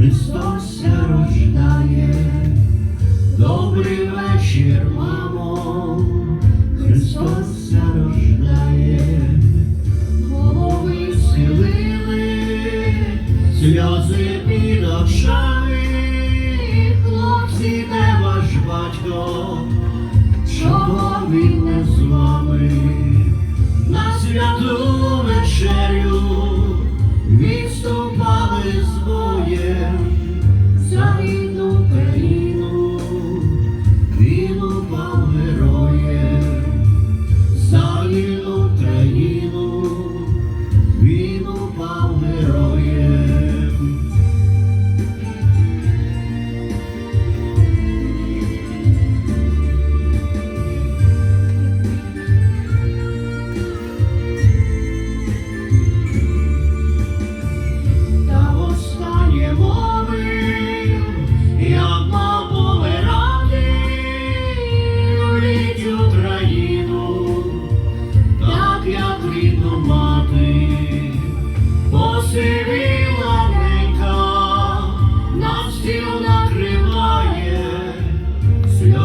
Христос рождає, добрий вечір, мамо, Христос рождає, голови схилили, сльози під очами, хлопці, де ваш батько, чого він не з Zahir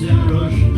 ся рождає.